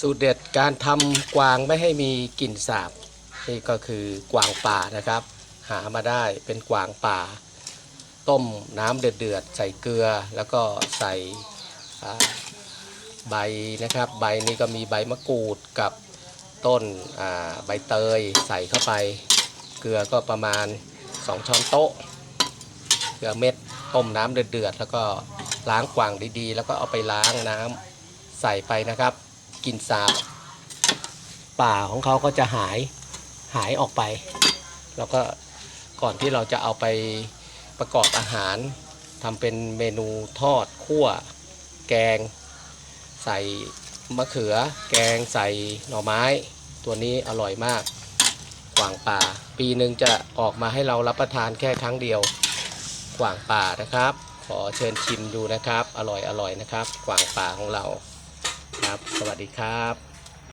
สูตรเด็ดการทำกวางไม่ให้มีกลิ่นสาบ นี่ก็คือกวางป่านะครับ หามาได้เป็นกวางป่า ต้มน้ำเดือดๆใส่เกลือแล้วก็ใส่ใบนะครับ ใบนี้ก็มีใบมะกรูดกับต้นใบเตยใส่เข้าไป เกลือก็ประมาณ 2 ช้อนโต๊ะ เกลือเม็ดต้มน้ำเดือดๆแล้วก็ล้างกวางดีๆ แล้วก็เอาไปล้างน้ำใส่ไปนะครับ กลิ่นสาบ ป่าของเขาก็จะหายหายออกไป แล้วก็ก่อนที่เราจะเอาไปประกอบอาหารทำเป็นเมนูทอดคั่ว แกง ใส่มะเขือ แกงใส่หน่อไม้ ตัวนี้อร่อยมากกวางป่า ปีหนึ่งจะออกมาให้เรารับประทานแค่ครั้งเดียวกวางป่านะครับ ขอเชิญชิมดูนะครับ อร่อยอร่อยนะครับ กวางป่าของเรา ครับ สวัสดีครับ